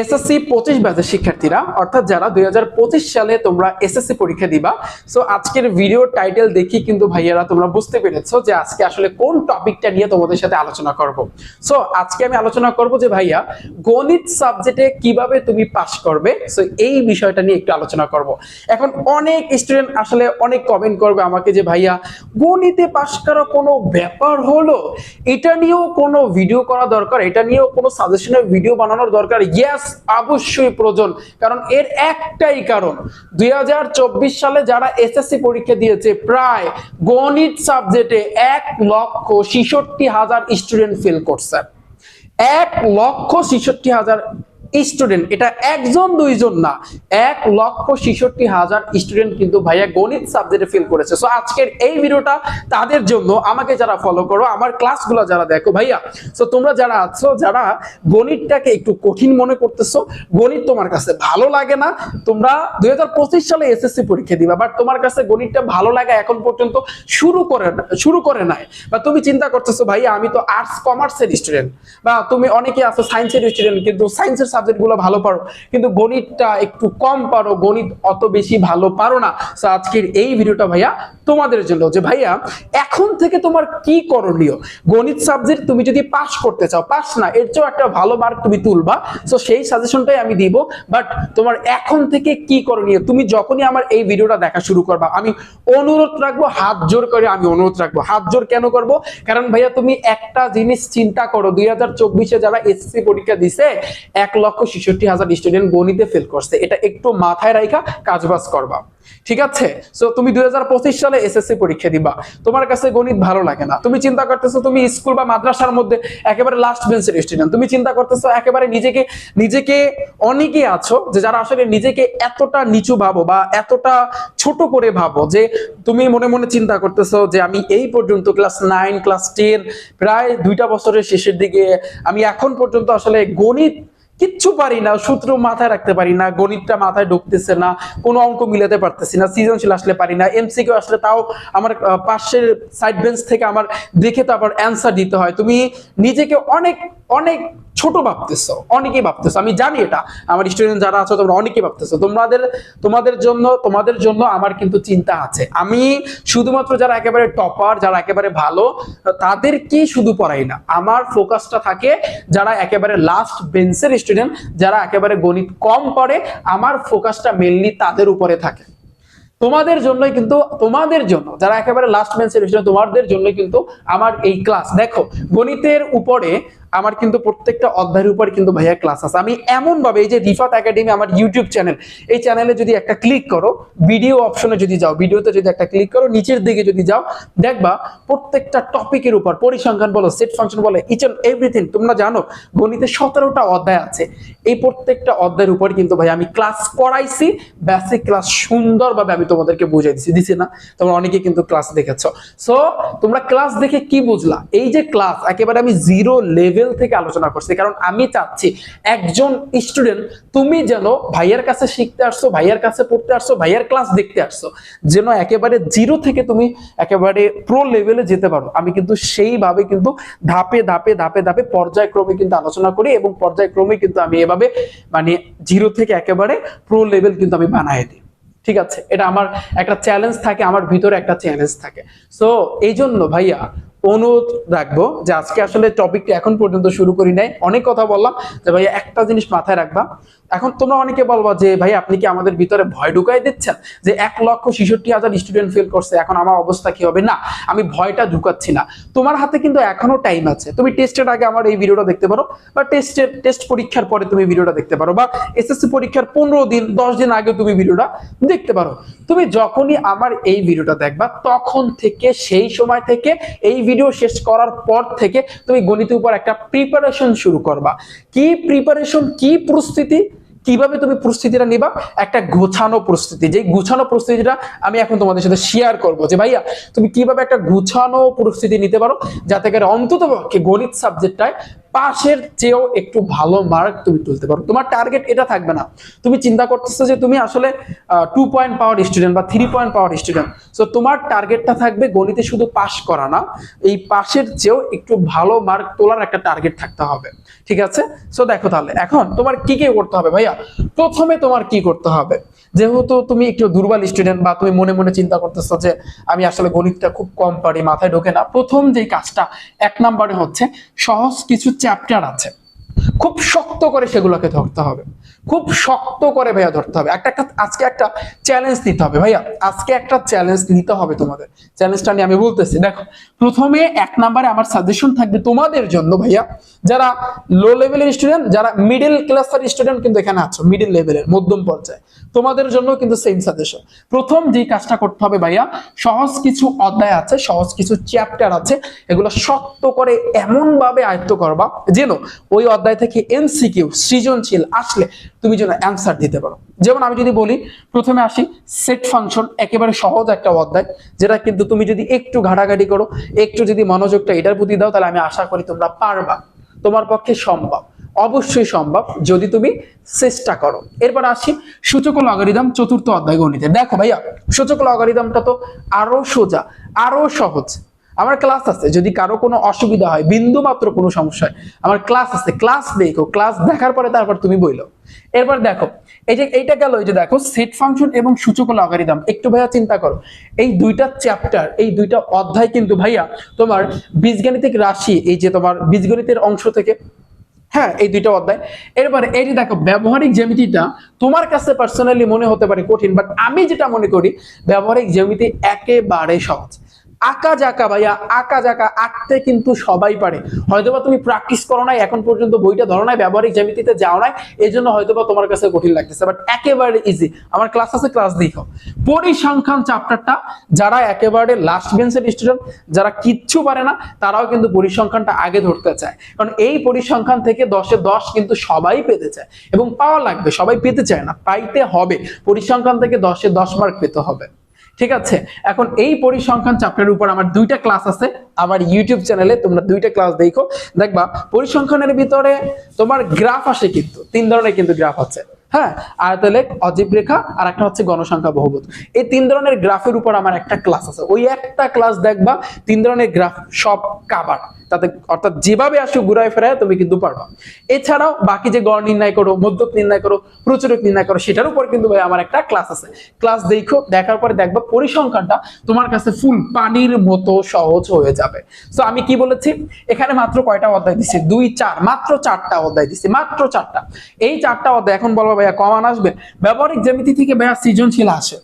SSC পঁচিশ ব্যাচের শিক্ষার্থীরা, অর্থাৎ যারা দুই সালে তোমরা এসএসসি পরীক্ষা দিবা। সো আজকের ভিডিও টাইটেল দেখি কিন্তু ভাইয়ারা তোমরা বুঝতে পেরেছ যে আজকে আসলে কোন টপিকটা নিয়ে তোমাদের সাথে আলোচনা করব। সো আজকে আমি আলোচনা করব যে ভাইয়া, গণিত সাবজেক্টে কীভাবে তুমি পাস করবে? সো এই বিষয়টা নিয়ে একটু আলোচনা করব। এখন অনেক স্টুডেন্ট আসলে অনেক কমেন্ট করবে আমাকে যে ভাইয়া, গণিতে পাস করা কোনো ব্যাপার হলো? এটা নিয়েও কোনো ভিডিও করা দরকার? এটা নিয়েও কোনো সাজেশনের ভিডিও বানানোর দরকার? ইয়েস অবশ্যই প্রয়োজন। কারণ এর একটাই কারণ, দুই হাজার চব্বিশ সালে যারা এসএসসি পরীক্ষা দিয়েছে, প্রায় গণিত সাবজেক্টে এক লক্ষ ছিষট্টি হাজার স্টুডেন্ট ফেল করছে। এক লক্ষ ছিষট্টি হাজার স্টুডেন্ট এটা একজন, দুইজন না। এক লক্ষ ছিষট্টি হাজার স্টুডেন্ট কিন্তু ভাইয়া গণিত সাবজেক্টে ফেল করেছে। সো আজকের এই ভিডিওটা তাদের জন্য, আমাকে যারা ফলো করো, আমার ক্লাসগুলো যারা দেখো ভাইয়া সো তোমরা যারা আছো, যারা গণিতটাকে একটু কঠিন মনে করতেছো, গণিত তোমার কাছে ভালো লাগে না, তোমরা দুই হাজার পঁচিশ সালে এসএসসি পরীক্ষা দিবা বাট তোমার কাছে গণিতটা ভালো লাগা এখন পর্যন্ত শুরু করে শুরু করে নাই। বা তুমি চিন্তা করতেছো, ভাইয়া, আমি তো আর্টস কমার্সের স্টুডেন্ট বা তুমি অনেকে আছো সায়েন্সের স্টুডেন্ট কিন্তু সায়েন্সের সাবজেক্টগুলো ভালো পারো, কিন্তু গণিতটা একটু কম পারো, গণিত অত বেশি ভালো পারো না। আজকের এই ভিডিওটা ভাইয়া তোমাদের জন্য যে, ভাইয়া, এখন থেকে তোমার কি করণীয়? গণিত সাবজেক্ট তুমি যদি পাস করতে চাও পাস না, এর চেয়েও একটা ভালো মার্ক তুমি তুলবা। সো সেই সাজেশনটাই আমি দিব। বাট তোমার এখন থেকে কি করণীয়? তুমি যখনই আমার এই ভিডিওটা দেখা শুরু করবা, আমি অনুরোধ রাখব, হাত জোর করে আমি অনুরোধ রাখব। হাত জোর কেন করব? কারণ ভাইয়া, তুমি একটা জিনিস চিন্তা করো, দুই হাজার চব্বিশে যারা এসএসসি পরীক্ষা দিছে, এক লক্ষ ছেষট্টি হাজার স্টুডেন্ট গণিতে ফেল করছে। এটা একটু মাথায় রাখা কাজবাজ করবা। ঠিক আছে? সো তুমি দুই হাজার পঁচিশ সালে এসএসসি পরীক্ষা দিবা। তোমার কাছে গণিত ভালো লাগে না। তুমি চিন্তা করতেছো তুমি স্কুল বা মাদ্রাসার মধ্যে একেবারে লাস্ট বেঞ্চের স্টুডেন্ট তুমি চিন্তা করতেছো একেবারে নিজেকে নিজেকে অনেকে আছো যে যারা আসলে নিজেকে এতটা নিচু ভাবো বা এতটা ছোট করে ভাবো যে তুমি মনে মনে চিন্তা করতেছো যে আমি এই পর্যন্ত ক্লাস নাইন ক্লাস টেন প্রায় দুইটা বছরের শেষের দিকে আমি এখন পর্যন্ত আসলে গণিত কিচ্ছু পারি না, সূত্র মাথায় রাখতে পারি না, গণিতটা মাথায় ঢুকতেছে না, কোনো অঙ্ক মিলাতে পারতেছি না, সৃজনশীল আসলে পারি না এমসিকিউ আসলে তাও আমার পাশের সাইড বেঞ্চ থেকে আমার দেখে তো আবার অ্যান্সার দিতে হয়। তুমি নিজেকে অনেক অনেক ছোট ভাবতেছো, অনেকেই ভাবতেছো, আমি জানি এটা, আমার স্টুডেন্ট যারা আছো তোমরা অনেকেই ভাবতেছো, তোমাদের তোমাদের জন্য তোমাদের জন্য আমার কিন্তু চিন্তা আছে। আমি শুধুমাত্র যারা একেবারে টপার যারা একেবারে ভালো, তাদেরকেই শুধু পড়াই না, আমার ফোকাসটা থাকে যারা একেবারে লাস্ট বেঞ্চের স্টুডেন্ট যারা একেবারে গণিত কম পড়ে, আমার ফোকাসটা মেনলি তাদের উপরে থাকে। তোমাদের জন্যই কিন্তু, তোমাদের জন্য, যারা একেবারে লাস্ট বেঞ্চের স্টুডেন্ট তোমাদের জন্যই কিন্তু আমার এই ক্লাস দেখো, গণিতের উপরে আমার কিন্তু প্রত্যেকটা অধ্যায়ের উপর কিন্তু ভাইয়া ক্লাস আছে। আমি এমন ভাবে এই যে রিফাত একাডেমি আমার ইউটিউব চ্যানেল এই চ্যানেলে যদি একটা ক্লিক করো ভিডিও অপশনে যদি যাও ভিডিওতে যদি একটা ক্লিক করো, নিচের দিকে যদি যাও, দেখবা প্রত্যেকটা টপিকের উপর, পরিসংখ্যান বলো সেট ফাংশন বলো ইচ এন্ড এভরিথিং তোমরা জানো, গণিতে সতেরোটা অধ্যায় আছে। এই প্রত্যেকটা অধ্যায়ের উপর কিন্তু ভাই আমি ক্লাস করাইছি বেসিক ক্লাস সুন্দরভাবে আমি তোমাদেরকে বুঝাই দিছি। দিছি না? তোমরা অনেকে কিন্তু ক্লাস দেখেছ। সো তোমরা ক্লাস দেখে কি বুঝলা? এই যে ক্লাস একেবারে আমি জিরো লেভেল থেকে আলোচনা করছি। কারণ আমি চাচ্ছি একজন স্টুডেন্ট তুমি যেন ভাইয়ের কাছে শিখতে আসছো, ভাইয়ের কাছে পড়তে আসছো, ভাইয়ের ক্লাস দেখতে আসছো, যেন একেবারে জিরো থেকে তুমি একেবারে প্রো লেভেলে যেতে পারো। আমি কিন্তু সেইভাবে কিন্তু ধাপে ধাপে ধাপে ধাপে পর্যায়ক্রমে কিন্তু আলোচনা করি এবং পর্যায়ক্রমে কিন্তু আমি এভাবে মানে জিরো থেকে একেবারে প্রো লেভেল কিন্তু আমি বানাই দিই। ঠিক আছে? এটা আমার একটা চ্যালেঞ্জ থাকে, আমার ভিতরে একটা চ্যালেঞ্জ থাকে। সো এই জন্য ভাইয়া অনুরোধ রাখব যে আজকে আসলে টপিকটা এখন পর্যন্ত শুরু করি নাই। অনেক কথা বললাম, যে ভাইয়া একটা জিনিস মাথায় রাখবা। এখন তোমরা অনেকে বলবা যে, ভাই, আপনি কি আমাদের ভিতরে ভয় ঢুকাই দিচ্ছেন? যে এক লক্ষ ছেষট্টি হাজার স্টুডেন্ট ফেল করছে, এখন আমার অবস্থা কি হবে? না, আমি ভয়টা ঢুকাচ্ছি না। তোমার হাতে কিন্তু এখনও টাইম আছে। তুমি টেস্টের আগে আমার এই ভিডিওটা দেখতে পারো, বা টেস্টের টেস্ট পরীক্ষার পরে তুমি ভিডিওটা দেখতে পারো, বা এসএসসি পরীক্ষার পনেরো দিন, দশ দিন আগে তুমি ভিডিওটা দেখতে পারো। তুমি যখনই আমার এই ভিডিওটা দেখবা, তখন থেকে, সেই সময় থেকে এই ভিডিও শেষ করার পর থেকে তুমি গণিতের উপর একটা প্রিপারেশন শুরু করবা। কি প্রিপারেশন কি প্রস্তুতি? কীভাবে তুমি প্রস্তুতিটা নিবা? একটা গোছানো প্রস্তুতি। যে গোছানো প্রস্তুতিটা আমি এখন তোমাদের সাথে শেয়ার করব যে, ভাইয়া, তুমি কীভাবে একটা গোছানো প্রস্তুতি নিতে পারো? যাতে করে অন্তত গণিত সাবজেক্টটায় পাশের চেয়েও একটু ভালো মার্ক তুমি তুলতে পারো। তোমার টার্গেট এটা থাকবে না। তুমি চিন্তা করতেছো যে, তুমি আসলে টু পয়েন্ট পাওয়ার স্টুডেন্ট বা three point power student so তোমার টার্গেটটা থাকবে গণিতে শুধু পাস করা না। এই পাশের চেয়েও একটু ভালো মার্ক তোলার একটা টার্গেট থাকতে হবে। ঠিক আছে? সো দেখো তাহলে। এখন তোমার কি কি করতে হবে, ভাইয়া? প্রথমে তোমার কি করতে হবে? যেহেতু তুমি একটু দুর্বল স্টুডেন্ট বা তুমি মনে মনে চিন্তা করতেছো যে আমি আসলে গণিতটা খুব কম পারি, মাথায় ঢোকে না, প্রথম যে কাজটা, এক নম্বরে হচ্ছে সহজ কিছু চ্যাপ্টার আছে। খুব শক্ত করে সেগুলোকে ধরতে হবে। খুব শক্ত করে ভাইয়া ধরতে হবে। একটা একটা, আজকে একটা চ্যালেঞ্জ নিতে হবে ভাইয়া। আজকে একটা চ্যালেঞ্জ নিতে হবে তোমাদের। চ্যালেঞ্জটা নিয়ে আমি বলতেছি, দেখো, প্রথমে এক নম্বরে আমার সাজেশন থাকবে তোমাদের জন্য ভাইয়া, যারা লো লেভেলের স্টুডেন্ট যারা মিডল ক্লাসের স্টুডেন্ট কিন্তু এখানে আছো মিডল লেভেলের মধ্যম পর্যায়ে। তোমাদের জন্য কিন্তু সেম সাজেশন প্রথম যে কাজটা করতে হবে ভাইয়া, সহজ কিছু অধ্যায় আছে, সহজ কিছু চ্যাপ্টার আছে, এগুলো শক্ত করে এমন ভাবে আয়ত্ত করবা, যেন ওই অধ্যায় থেকে এমসিকিউ সৃজনশীল আসলে তুমি যেন অ্যান্সার দিতে পারো। যেমন আমি যদি বলি, প্রথমে আসি সেট ফাংশন একেবারে সহজ একটা অধ্যায়, যেটা কিন্তু তুমি যদি একটু ঘাটাঘাটি করো, একটু যদি মনোযোগটা এটার প্রতি দাও, তাহলে আমি আশা করি তোমরা পারবা। তোমার পক্ষে সম্ভব। অবশ্যই সম্ভব যদি তুমি চেষ্টা করো। এরপর আসি, সূচক লগারিদম চতুর্থ অধ্যায় গণিতে। দেখো ভাইয়া, সূচক লগারিদমটা তো আরও সোজা, আরও সহজ। আমার ক্লাস আছে, যদি কারও কোনো অসুবিধা হয়, বিন্দু মাত্র কোনো সমস্যা হয়, আমার ক্লাস আছে ক্লাস দেখো ক্লাস দেখার পরে তারপর তুমি বইলো। এরপর দেখো, এই যে এইটা গেল, এই যে দেখো সেট ফাংশন এবং সূচক লগারিদম একটু ভাইয়া চিন্তা করো, এই দুইটা চ্যাপ্টার এই দুইটা অধ্যায় কিন্তু ভাইয়া তোমার বীজগাণিতিক রাশি, এই যে তোমার বীজগণিতের অংশ থেকে হ্যাঁ এই দুইটা অধ্যায়। এরপরে এই যে দেখো, ব্যবহারিক জ্যামিতিটা তোমার কাছে পার্সোনালি মনে হতে পারে কঠিন বাট আমি যেটা মনে করি, ব্যবহারিক জ্যামিতি একেবারে সহজ। আঁকা জাকা ভাইয়া, আঁকা জাকা আঁকতে কিন্তু সবাই পারে। হয়তোবা তুমি প্র্যাকটিস করো নাই, এখন পর্যন্ত বইটা ধরো নাই, ব্যবহারিক জ্যামিতিতে যাও নাই এই জন্য হয়তোবা তোমার কাছে কঠিন লাগতেছে বাট একেবারে ইজি আমার ক্লাস আছে ক্লাস দেখো। পরিসংখ্যান চ্যাপ্টারটা যারা একেবারে লাস্ট বেঞ্চের স্টুডেন্ট যারা কিচ্ছু পারে না, তারাও কিন্তু পরিসংখ্যানটা আগে ধরতে চায়। কারণ এই পরিসংখ্যান থেকে দশে দশ কিন্তু সবাই পেতে চায়, এবং পাওয়া লাগবে, সবাই পেতে চায় না, পাইতে হবে। পরিসংখ্যান থেকে দশে দশ মার্ক পেতে হবে। ঠিক আছে? এখন এই পরিসংখ্যান চ্যাপ্টারের উপর আমার দুইটা ক্লাস আছে। আমার ইউটিউব চ্যানেলে তোমরা দুইটা ক্লাস দেখো। দেখবা, পরিসংখ্যানের ভিতরে তোমার গ্রাফ আসে কিন্তু, তিন ধরনের কিন্তু গ্রাফ আছে। হ্যাঁ? আয়তলেখ, অজীব রেখা, আর একটা হচ্ছে গণসংখ্যা বহুভুজ এই তিন ধরনের গ্রাফের উপর আমার একটা ক্লাস আছে। ওই একটা ক্লাস দেখবা, তিন ধরনের গ্রাফ সব কাবার তাতে অর্থাৎ যেভাবে আসো ঘুরায় ফেরায় তুমি কিন্তু পারবা। এছাড়াও বাকি যে গড় নির্ণয় করো, মধ্যক নির্ণয় করো, প্রচুরক নির্ণয় করো, সেটার উপর কিন্তু ভাই আমার একটা ক্লাস আছে। ক্লাস দেখো, দেখার পরে দেখবা পরিসংখ্যানটা তোমার কাছে ফুল পানির মতো সহজ হয়ে যাবে। তো আমি কি বলেছি? এখানে মাত্র কয়টা অধ্যায় দিচ্ছি দুই, চার, মাত্র চারটা অধ্যায় দিচ্ছি মাত্র চারটা। এই চারটা অধ্যায় এখন বলব ভাইয়া কমান আসবে? ব্যবহারিক জ্যামিতি থেকে ভাইয়া সৃজনশীল আসে।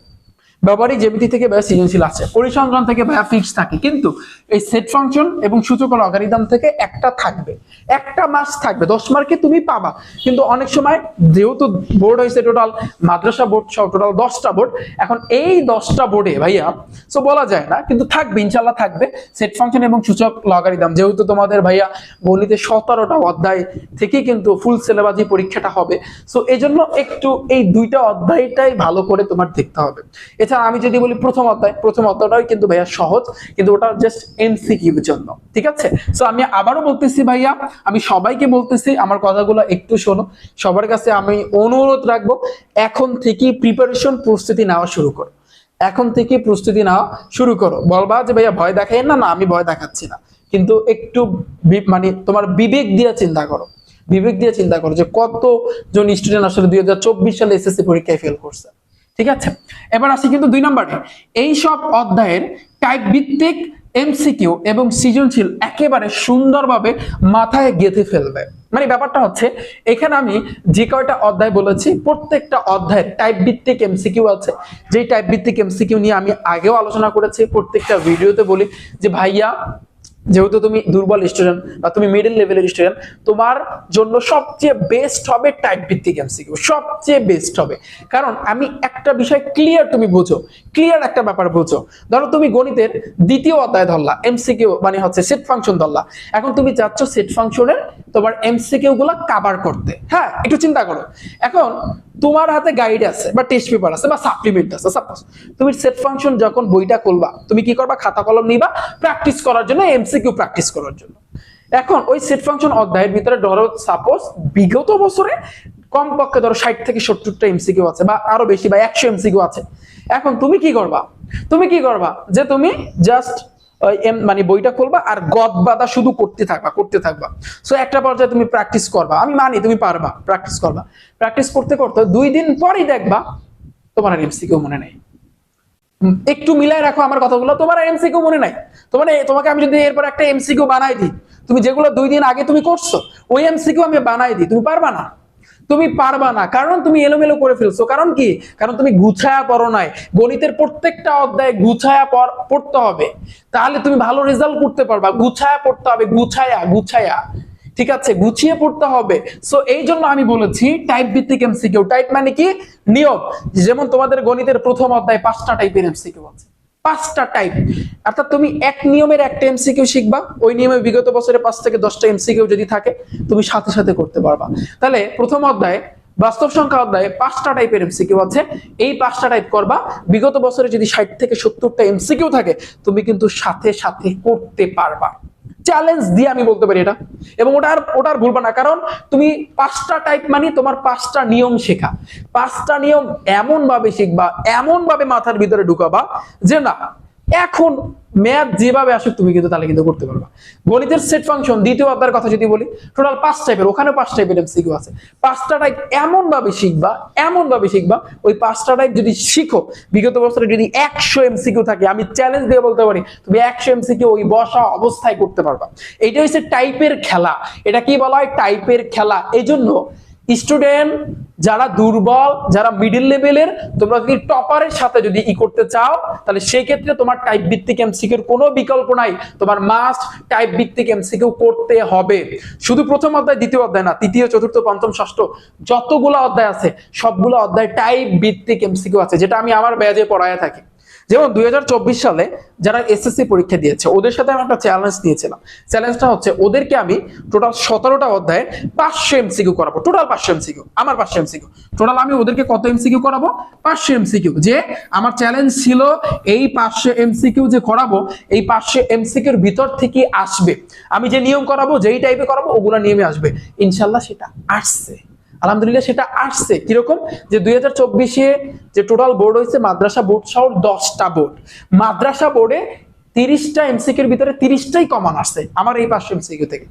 ব্যবহারিক জ্যামিতি থেকে ভাইয়া সৃজনশীল আছে, পরিসংখ্যান থেকে ভাইয়া ফিক্স থাকে, কিন্তু এই সেট ফাংশন এবং সূচক লগারিদম থেকে একটা থাকবে, একটা মাস থাকবে, দশ মার্কে তুমি পাবা, কিন্তু অনেক সময় যেহেতু বোর্ড হয়েছে টোটাল মাদ্রাসা বোর্ড সহ টোটাল দশটা বোর্ড এখন এই দশটা বোর্ডে ভাইয়া সো বলা যায় না, কিন্তু থাকবে ইনশাল্লাহ থাকবে সেট ফাংশন এবং সূচক লগারিদম যেহেতু তোমাদের ভাইয়া গণিতে সতেরোটা অধ্যায় থেকে কিন্তু ফুল সিলেবাসই পরীক্ষাটা হবে সো এই জন্য একটু এই দুইটা অধ্যায়টাই ভালো করে তোমার দেখতে হবে। এছাড়া আমি যদি বলি প্রথম অধ্যায়, প্রথম অধ্যায়টাই কিন্তু ভাইয়া সহজ, কিন্তু ওটা জাস্ট এমসিকিউর জন্য, ঠিক আছে? সো আমি আবারও বলতেছি ভাইয়া, আমি সবাইকে বলতেছি, আমার কথাগুলো একটু শোনো। সবার কাছে আমি অনুরোধ রাখব, এখন থেকে প্রিপারেশন প্রস্তুতি নেওয়া শুরু করো। এখন থেকে প্রস্তুতি নেওয়া শুরু করো। বলবা যে ভাইয়া ভয় দেখাই না না, আমি ভয় দেখাচ্ছি না। কিন্তু একটু মানে তোমার বিবেক দিয়ে চিন্তা করো। বিবেক দিয়ে চিন্তা করো যে কতজন স্টুডেন্ট আসলে দুই হাজার চব্বিশ সালে এসএসসি পরীক্ষায় ফেল করছে। ঠিক আছে? এবার আসি কিন্তু দুই নম্বরে। এই সব অধ্যায়ের টাইপ ভিত্তিক এমসিকিউ এবং সৃজনশীল একেবারে সুন্দরভাবে মাথায় গেঁথে ফেলবে। মানে ব্যাপারটা হচ্ছে, এখানে আমি যে কয়টা অধ্যায় বলেছি, প্রত্যেকটা অধ্যায়ের টাইপ ভিত্তিক এমসিকিউ আছে। যেই টাইপ ভিত্তিক এমসিকিউ নিয়ে আমি আগেও আলোচনা করেছি, প্রত্যেকটা ভিডিওতে বলি যে ভাইয়া যেহেতু তুমি দুর্বল স্টুডেন্ট বা তুমি মিডল লেভেলের স্টুডেন্ট তোমার জন্য সবচেয়ে বেস্ট হবে টাইপ ভিত্তিক এমসিকিউ সবচেয়ে বেস্ট হবে। কারণ আমি একটা বিষয় ক্লিয়ার তুমি বুঝো ক্লিয়ার একটা ব্যাপার বুঝো। ধরো তুমি গণিতের দ্বিতীয় অধ্যায় ধরলা এমসিকিউ মানে হচ্ছে সেট ফাংশন ধরলা। এখন তুমি চাচ্ছ সেট ফাংশনের তোমার এমসিকিউ গুলা কাভার করতে। হ্যাঁ একটু চিন্তা করো। এখন তোমার হাতে গাইড আছে বা টেস্ট পেপার আছে বা সাপ্লিমেন্ট আছে। সাপোজ তুমি সেট ফাংশন যখন বইটা খুলবা, তুমি কি করবা? খাতা কলম নিবা প্র্যাকটিস করার জন্য এমসিকিউ প্র্যাকটিস করার জন্য। এখন ওই সেট ফাংশন অধ্যায়ের ভিতরে ধরো সাপোজ বিগত বছরে কমপক্ষে ধরো ষাট থেকে সত্তরটা এমসিকিউ আছে বা আরও বেশি বা একশো এমসিকিউ আছে। এখন তুমি কি করবা? তুমি কি করবা? যে তুমি জাস্ট মানে বইটা খুলবা আর গদ বাদা শুধু করতে থাকবা করতে থাকবা। সো একটা পর্যায়ে তুমি প্র্যাকটিস করবা। আমি মানি তুমি পারবা প্র্যাকটিস করবা। প্র্যাকটিস করতে করতে দুই দিন পরেই দেখবা তোমার আর এমসিকিউ মনে নেই। একটু মিলাই রাখো আমার কথাগুলো। তোমার এমসিকিউ মনে নাই। তোমার তোমাকে আমি যদি এরপর একটা এমসিকিউ বানাই দিই, তুমি যেগুলো দুই দিন আগে তুমি করছ, ওই এমসিকিউ আমি বানাই দিই। তুমি পারবা না। তুমি পারবা না। কারণ তুমি এলোমেলো করে ফেলছো। কারণ কি? কারণ তুমি গুছায়া পড়ো নাই। গণিতের প্রত্যেকটা অধ্যায় গুছায়া পড়- পড়তে হবে। তাহলে তুমি ভালো রেজাল্ট করতে পারবা। গুছায়া পড়তে হবে। গুছায়া গুছায়া। ঠিক আছে, গুছিয়ে পড়তে হবে। সো এই জন্য আমি বলেছি টাইপ ভিত্তিক এমসিকিউ টাইপ মানে কি? নিয়ম যেমন তোমাদের গণিতের প্রথম অধ্যায় পাঁচটা টাইপের এমসিকিউ আছে। পাঁচটা টাইপ অর্থাৎ তুমি এক নিয়মের একটা এমসিকিউ শিখবা, ওই নিয়মে বিগত বছরে পাঁচ থেকে দশটা এমসিকিউ যদি থাকে, তুমি সাথে সাথে করতে পারবা। তাহলে প্রথম অধ্যায়ে, বাস্তব সংখ্যা অধ্যায়ে পাঁচটা টাইপের এমসিকিউ আছে। এই পাঁচটা টাইপ করবা। বিগত বছরে যদি ষাট থেকে সত্তরটা এমসিকিউ থাকে, তুমি কিন্তু সাথে সাথে করতে পারবা। চ্যালেঞ্জ দিয়ে আমি বলতে পারি এটা। এবং ওটার ওটার ভুলবা না, কারণ তুমি পাঁচটা টাইপ মানে তোমার পাঁচটা নিয়ম শেখা। পাঁচটা নিয়ম এমন ভাবে শিখবা এমন ভাবে মাথার ভিতরে ঢুকাবা যে না, এখন ম্যাথ যেভাবে আসুক তুমি কিন্তু তাহলে কিন্তু করতে পারবা। গণিতের সেট ফাংশন দ্বিতীয় অধ্যায়ের কথা যদি বলি টোটাল পাঁচ টাইপের ওখানে পাঁচ টাইপের এমসিকিউ আছে। পাঁচটা টাইপ এমন ভাবে শিখবা এমন ভাবে শিখবা, ওই পাঁচটা টাইপ যদি শিখো, বিগত বছরে যদি একশো এমসিকিউ থাকে, আমি চ্যালেঞ্জ দিয়ে বলতে পারি, তুমি একশো এমসিকিউ ওই বসা অবস্থায় করতে পারবা। এটা হচ্ছে টাইপের খেলা। এটা কি বলা হয়? টাইপের খেলা। এই জন্য স্টুডেন্ট, যারা দুর্বল, যারা মিডিল লেভেলের তোমরা যদি টপারের সাথে যদি ই করতে চাও, তাহলে সেই ক্ষেত্রে তোমার টাইপ ভিত্তিক এমসিকিউর কোনো বিকল্প নাই। তোমার মাস্ট টাইপ ভিত্তিক এমসিকিউ করতে হবে। শুধু প্রথম অধ্যায়, দ্বিতীয় অধ্যায় না, তৃতীয়, চতুর্থ, পঞ্চম, ষষ্ঠ, যতগুলো অধ্যায় আছে, সবগুলো অধ্যায় টাইপ ভিত্তিক এমসিকিউ আছে, যেটা আমি আমার ব্যাজে পড়ায় থাকি। যেমন দুই হাজার চব্বিশ সালে যারা এসএসসি পরীক্ষা দিয়েছে, ওদের সাথে আমি একটা চ্যালেঞ্জ নিয়েছিলাম। চ্যালেঞ্জটা হচ্ছে ওদেরকে আমি টোটাল সতেরোটা অধ্যায়ে পাঁচশো এমসিকিউ করাবো। টোটাল পাঁচশো এমসিকিউ আমার পাঁচশো এমসিকিউ টোটাল আমি ওদেরকে কত এমসিকিউ করাবো? পাঁচশো এমসিকিউ যে আমার চ্যালেঞ্জ ছিল এই পাঁচশো এমসিকিউ যে করাবো, এই পাঁচশো এমসিকিউর ভিতর থেকে আসবে। আমি যে নিয়ম করাবো, যেই টাইপে করাবো, ওগুলা নিয়মে আসবে। ইনশাল্লাহ সেটা আসছে। আলহামদুলিল্লাহ সেটা আসছে। কীরকম? যে দুই হাজার চব্বিশে যে টোটাল বোর্ড হয়েছে, মাদ্রাসা বোর্ড সহ দশটা বোর্ড মাদ্রাসা বোর্ডে তিরিশটা এমসিকিউর ভিতরে তিরিশটাই কমন আসছে, আমার এই পাঁচশো এমসিকিউ থেকে।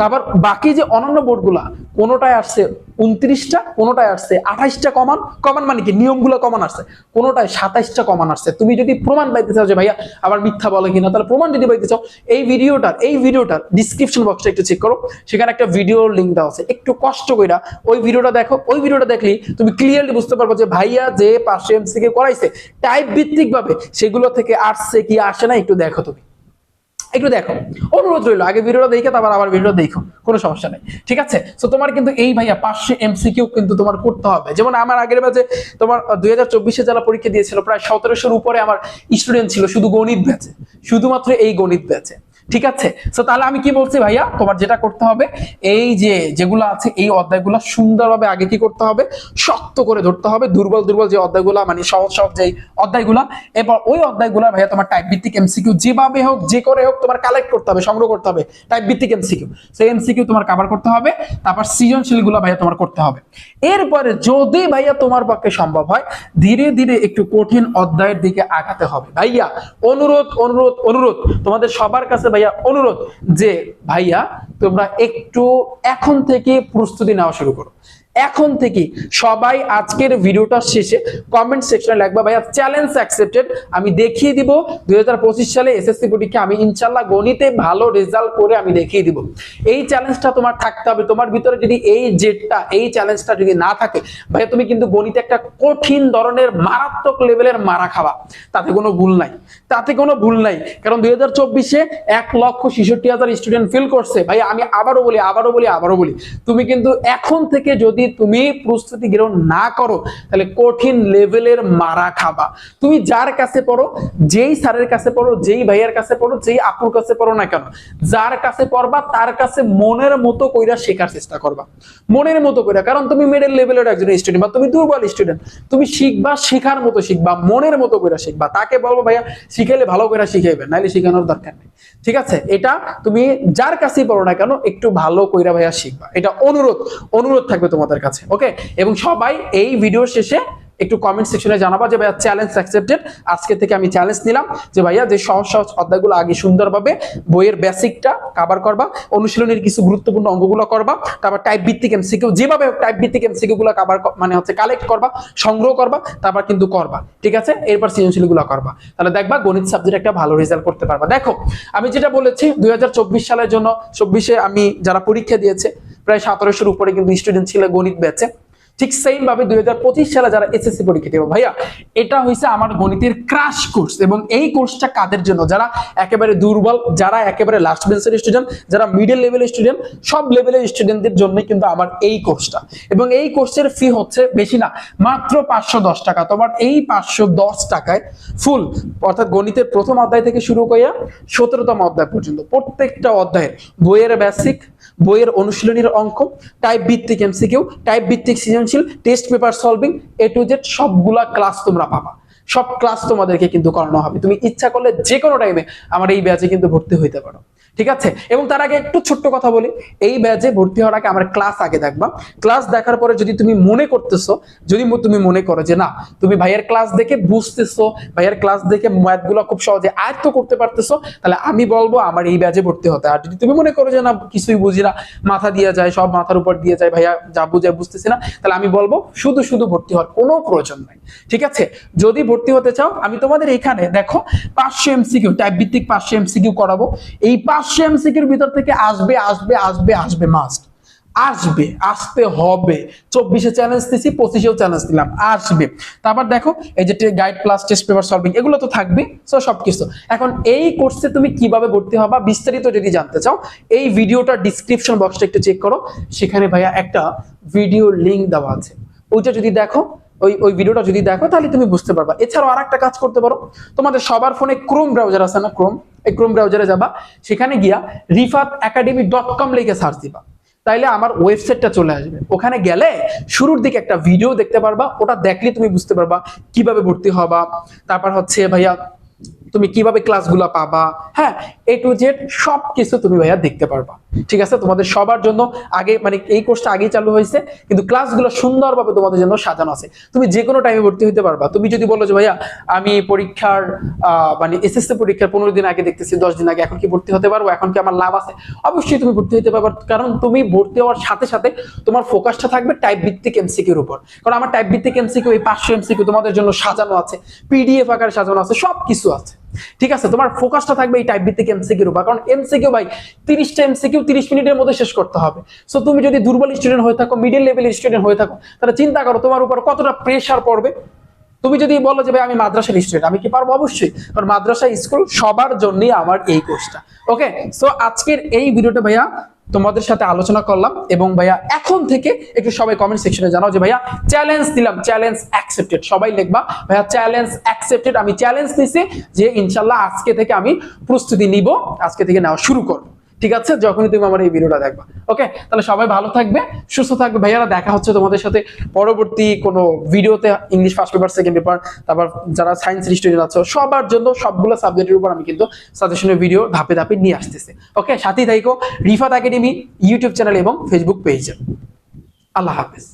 তারপর বাকি যে অনন্য বোর্ডগুলা, কোনোটায় আসছে উনত্রিশটা, কোনোটায় আসছে আঠাইশটা কমান কমান মানে কি? নিয়মগুলো কমান আসছে। কোনোটায় সাতাইশটা কমান আসছে। তুমি যদি প্রমাণ পাইতে চাও যে ভাইয়া আবার মিথ্যা বলে কিনা, তাহলে প্রমাণ যদি পাইতে চাও, এই ভিডিওটার এই ভিডিওটার ডিসক্রিপশন বক্সটা একটু চেক করো। সেখানে একটা ভিডিওর লিঙ্ক দেওয়া আছে। একটু কষ্ট কইরা ওই ভিডিওটা দেখো। ওই ভিডিওটা দেখলি তুমি ক্লিয়ারলি বুঝতে পারব যে ভাইয়া যে পাশে এমসিকে করাইছে টাইপ ভিত্তিক ভাবে সেগুলো থেকে আসছে কি, আসে না একটু দেখো তুমি। একটু দেখো। অনুরোধ রইল, আগে ভিডিওটা দেখে তারপর আবার ভিডিও দেখো, কোনো সমস্যা নেই। ঠিক আছে? তো তোমার কিন্তু এই ভাইয়া পাঁচশো এমসিকিউ কিন্তু তোমার করতে হবে। যেমন আমার আগের ব্যাচে তোমার দুই হাজার চব্বিশে যারা পরীক্ষা দিয়েছিল, প্রায় সতেরোশোর উপরে আমার স্টুডেন্ট ছিল শুধু গণিত ব্যাচে শুধুমাত্র এই গণিত ব্যাচে ঠিক আছে? তো তাহলে আমি কি বলছি ভাইয়া? তোমার যেটা করতে হবে, এই যে যেগুলো আছে, এই অধ্যায়গুলো সুন্দরভাবে আগে কি করতে হবে? শক্ত করে ধরতে হবে, দুর্বল দুর্বল যে অধ্যায়গুলো মানে সহজ সহজ যে অধ্যায়গুলো এবার ওই অধ্যায়গুলো ভাইয়া তোমার টাইপ ভিত্তিক এমসিকিউ যেভাবে হোক, যে করে হোক, তোমার কালেক্ট করতে হবে, সংগ্রহ করতে হবে টাইপ ভিত্তিক এমসিকিউ সেই এমসিকিউ তোমার কভার করতে হবে, তারপর সৃজনশীলগুলো ভাইয়া তোমার করতে হবে। এরপরে যদি ভাইয়া তোমার পক্ষে সম্ভব হয়, ধীরে ধীরে একটু কঠিন অধ্যায়ের দিকে আগাতে হবে। ভাইয়া, অনুরোধ অনুরোধ অনুরোধ, তোমাদের সবার কাছে ভাইয়া অনুরোধ যে ভাইয়া তোমরা একটু এখন থেকে প্রস্তুতি নেওয়া শুরু করো। এখন থেকে সবাই আজকের ভিডিওটার শেষে কমেন্ট সেকশনে লিখবা, ভাইয়া চ্যালেঞ্জ অ্যাকসেপ্টেড আমি দেখিয়ে দিব, দুই সালে এসএসসি পরীক্ষা আমি ইনশাল্লাহ গণিতে ভালো রেজাল্ট করে আমি দেখিয়ে দিব। এই চ্যালেঞ্জটা তোমার থাকতে হবে। তোমার ভিতরে যদি এই জেটটা এই চ্যালেঞ্জটা যদি না থাকে, ভাইয়া, তুমি কিন্তু গণিতে একটা কঠিন ধরনের মারাত্মক লেভেলের মারা খাওয়া তাতে কোনো ভুল নাই। তাতে কোনো ভুল নাই। কারণ দুই হাজার চব্বিশে এক লক্ষ ছেষট্টি হাজার স্টুডেন্ট ফিল করছে। ভাই আমি আবারও বলি আবারও বলি আবারও বলি। তুমি কিন্তু এখন থেকে যদি তুমি প্রস্তুতি গ্রহণ না করো, তাহলে কঠিন লেভেলের মারা খাবা। তুমি যার কাছে পড়ো, যেই স্যারের কাছে পড়ো, যেই ভাইয়ের কাছে পড়ো, যেই আপুর কাছে পড়ো না কেন, যার কাছে পড়বা, তার কাছে মনের মতো কইরা শেখার চেষ্টা করবা। মনের মতো কইরা, কারণ তুমি মিডল লেভেলের একজন স্টুডেন্ট বা তুমি দুর্বল স্টুডেন্ট তুমি শিখবা, শেখার মতো শিখবা, মনের মতো কইরা শিখবা। তাকে বলব, ভাইয়া, শিখাইলে ভালো করে শিখাইবে নাইলে শেখানোর দরকার নেই। ঠিক আছে? এটা তুমি যার কাছেই পড়ো না কেন, একটু ভালো কইরা ভাইয়া শিখবা। এটা অনুরোধ অনুরোধ থাকবে তোমাদের। কাছে ওকে এবং সবাই এই ভিডিওর শেষে একটু কমেন্ট সেকশনে জানাবা যে ভাইয়া চ্যালেঞ্জ অ্যাকসেপ্টেড আজকে থেকে আমি চ্যালেঞ্জ নিলাম যে ভাইয়া যে সহজ সহজ অধ্যায়গুলো আগে সুন্দরভাবে বইয়ের বেসিকটা কাভার করবা, অনুশীলনের কিছু গুরুত্বপূর্ণ অঙ্গগুলো করবা, তারপর টাইপ ভিত্তিক এমসিকিউ যেভাবে টাইপ ভিত্তিক এমসিকিউ গুলো কাভার মানে হচ্ছে কালেক্ট করবা, সংগ্রহ করবা, তারপর কিন্তু করবা, ঠিক আছে? এরপর সৃজনশীলগুলো করবা। তাহলে দেখবা গণিত সাবজেক্ট একটা ভালো রেজাল্ট করতে পারবা। দেখো, আমি যেটা বলেছি, দুই হাজার চব্বিশ সালের জন্য চব্বিশে আমি যারা পরীক্ষা দিয়েছে প্রায় সতেরোশোর উপরে কিন্তু স্টুডেন্ট ছিল গণিত ব্যাচে ঠিক সেম ভাবে দুই হাজার সালে যারা এসএসসি পরীক্ষা দেবো, ভাইয়া, এটা হয়েছে আমার গণিতের ক্রাশ কোর্স এবং এই কোর্সটা কাদের জন্য? যারা একেবারে দুর্বল, যারা একেবারে লাস্ট বেঞ্চের স্টুডেন্ট যারা মিডল লেভেলের স্টুডেন্ট সব লেভেলের স্টুডেন্টদের জন্য কিন্তু আমার এই কোর্সটা এবং এই কোর্সের ফি হচ্ছে বেশি না, মাত্র পাঁচশো দশ টাকা। তোমার এই পাঁচশো দশ টাকায় ফুল অর্থাৎ গণিতের প্রথম অধ্যায় থেকে শুরু করিয়া সতেরোতম অধ্যায় পর্যন্ত, প্রত্যেকটা অধ্যায়ের বইয়ের বেসিক বইয়ের অনুশীলনীর অঙ্ক টাইপ ভিত্তিক এমসিকিউ টাইপ ভিত্তিক সৃজনশীল test paper solving A to Z সবগুলা ক্লাস তোমরা পাবা। সব ক্লাস তোমাদেরকে কিন্তু করানো হবে। তুমি ইচ্ছা করলে যে কোনো টাইমে আমার এই ব্যাচে কিন্তু ভর্তি হইতে পারো। ঠিক আছে? এবং তার আগে একটু ছোট্ট কথা বলি। এই ব্যাচে ভর্তি হওয়ার আগে আমার ক্লাস আগে দেখবা। ক্লাস দেখার পরে যদি তুমি মনে করতেছো, যদি তুমি মনে করো যে না, তুমি ভাইয়ের ক্লাস দেখে বুঝতেছো, ভাইয়ের ক্লাস দেখে ম্যাথগুলো খুব সহজে আয়ত্ত করতে পারতেছো, তাহলে আমি বলব আমার এই ব্যাচে ভর্তি হতে। আর যদি তুমি মনে করো যে না, কিছুই বুঝি না, মাথা দিয়ে যায়, সব মাথার উপর দিয়ে যায়, ভাইয়া যা বুঝায় বুঝতেছি না, তাহলে আমি বলব শুধু শুধু ভর্তি হওয়ার কোনো প্রয়োজন নাই। ঠিক আছে? যদি ভর্তি হতে চাও, আমি তোমাদের এখানে দেখো পাঁচশো এমসিকিউ টাইপ ভিত্তিক পাঁচশো এমসিকিউ করাবো। এই পাঁচশো ভিতর থেকে, আসবে আসবে আসবে আসবে মাস্ট আসবে, আসতে হবে। চব্বিশে চ্যালেঞ্জ দিছি, পঁচিশেও চ্যালেঞ্জ দিলাম, আসবে। তারপর দেখো, এই যে guide plus test paper solving এগুলো তো থাকবে সো সবকিছু। এখন এই কোর্সে তুমি কীভাবে ভর্তি হবা, বিস্তারিত যদি জানতে চাও, এই ভিডিওটা ডিসক্রিপশন বক্সটা একটু চেক করো। সেখানে ভাইয়া একটা ভিডিও লিংক দেওয়া আছে। ওইটা যদি দেখো ওই ওই ভিডিওটা যদি দেখো, তাহলে তুমি বুঝতে পারবা। এছাড়াও আর একটা কাজ করতে পারো। তোমাদের সবার ফোনে ক্রোম ব্রাউজার আছে না? ক্রোম এই ক্রোম ব্রাউজারে যাবা। সেখানে গিয়া রিফাত একাডেমি ডট কম লিখে সার্চ দিবা। তাইলে আমার ওয়েবসাইটটা চলে আসবে। ওখানে গেলে শুরুর দিকে একটা ভিডিও দেখতে পারবা। ওটা দেখলে তুমি বুঝতে পারবা কীভাবে ভর্তি হবা। তারপর হচ্ছে, ভাইয়া, তুমি কীভাবে ক্লাসগুলো পাবা। হ্যাঁ এ টু জেড সব কিছু তুমি ভাইয়া দেখতে পারবা। ঠিক আছে? তোমাদের সবার জন্য আগে মানে এই কোর্সটা আগেই চালু হয়েছে, কিন্তু ক্লাসগুলো সুন্দরভাবে তোমাদের জন্য সাজানো আছে। তুমি যে কোনো টাইমে ভর্তি হতে পারবা। তুমি যদি বলো যে, ভাইয়া, আমি পরীক্ষার মানে এসএসসি পরীক্ষার পনেরো দিন আগে দেখতেছি, দশ দিন আগে এখন কি ভর্তি হতে পারব? এখন কি আমার লাভ আছে? অবশ্যই তুমি ভর্তি হতে পারবা, কারণ তুমি ভর্তি হওয়ার সাথে সাথে তোমার ফোকাসটা থাকবে টাইপ ভিত্তিক এমসিকিউর উপর। কারণ আমার টাইপ ভিত্তিক এমসিকিউ এই পাঁচশো এমসিকিউ তোমাদের জন্য সাজানো আছে পিডিএফ আকারে সাজানো আছে সব কিছু আছে। ঠিক আছে, তোমার ফোকাসটা থাকবে এই টাইপ ভিত্তিক এমসিকিউর উপর। কারণ এমসিকিউ ভাই, তিরিশটা এমসিকিউ তিরিশ মিনিটের মধ্যে শেষ করতে হবে। সো তুমি যদি দুর্বল স্টুডেন্ট হয়ে থাকো মিডিল লেভেল স্টুডেন্ট হয়ে থাকো, তাহলে চিন্তা করো তোমার উপর কতটা প্রেশার পড়বে। তুমি যদি বলো যে, ভাই, আমি মাদ্রাসার স্টুডেন্ট আমি কি পারব? অবশ্যই। কারণ মাদ্রাসা স্কুল সবার জন্যই আমার এই কোর্সটা ওকে সো আজকের এই ভিডিওটা ভাইয়া তোমাদের সাথে আলোচনা করলাম এবং ভাইয়া এখন থেকে একটু সবাই কমেন্ট সেকশনে জানাও যে ভাইয়া চ্যালেঞ্জ দিলাম চ্যালেঞ্জ অ্যাকসেপ্টেড সবাই লিখবা, ভাইয়া চ্যালেঞ্জ অ্যাকসেপ্টেড আমি চ্যালেঞ্জ নিছি যে ইনশাল্লাহ আজকে থেকে আমি প্রস্তুতি নিব, আজকে থেকে নেওয়া শুরু করব। ঠিক আছে? যখনই তুমি আমার এই ভিডিওটা দেখবা। ওকে তাহলে সবাই ভালো থাকবে, সুস্থ থাকবে। ভাইয়ারা, দেখা হচ্ছে তোমাদের সাথে পরবর্তী কোনো ভিডিওতে English first paper second paper তারপর যারা সায়েন্স স্টুডেন্ট আছে, সবার জন্য সবগুলো সাবজেক্টের উপর আমি কিন্তু সাজেশনের ভিডিও ধাপে ধাপে নিয়ে আসতেছি। ওকে সাথেই থাইকো, রিফাত একাডেমি ইউটিউব চ্যানেল এবং ফেসবুক পেজে আল্লাহ হাফেজ।